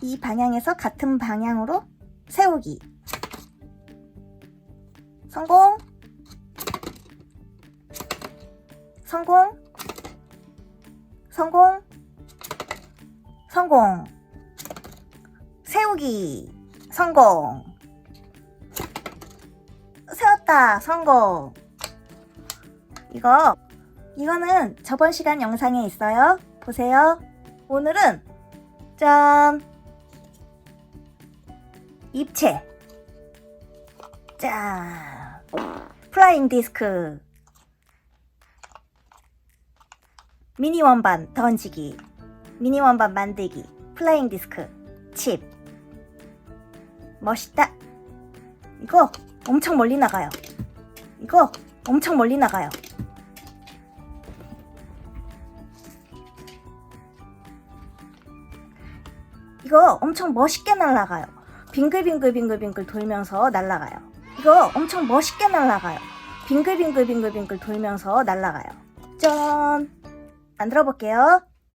이 방향에서 같은 방향으로 세우기. 성공. 성공. 성공. 성공. 세우기. 성공. 세웠다. 성공. 이거, 이거는 저번 시간 영상에 있어요. 보세요. 오늘은, 짠. 입체. 짠. 플라잉 디스크. 미니 원반 던지기. 미니 원반 만들기. 플라잉 디스크. 칩. 멋있다. 이거 엄청 멀리 나가요. 이거 엄청 멀리 나가요. 이거 엄청 멋있게 날아가요. 빙글빙글빙글빙글 돌면서 날아가요. 이거 엄청 멋있게 날아가요. 빙글빙글빙글빙글 돌면서 날아가요. 짠! 만들어 볼게요.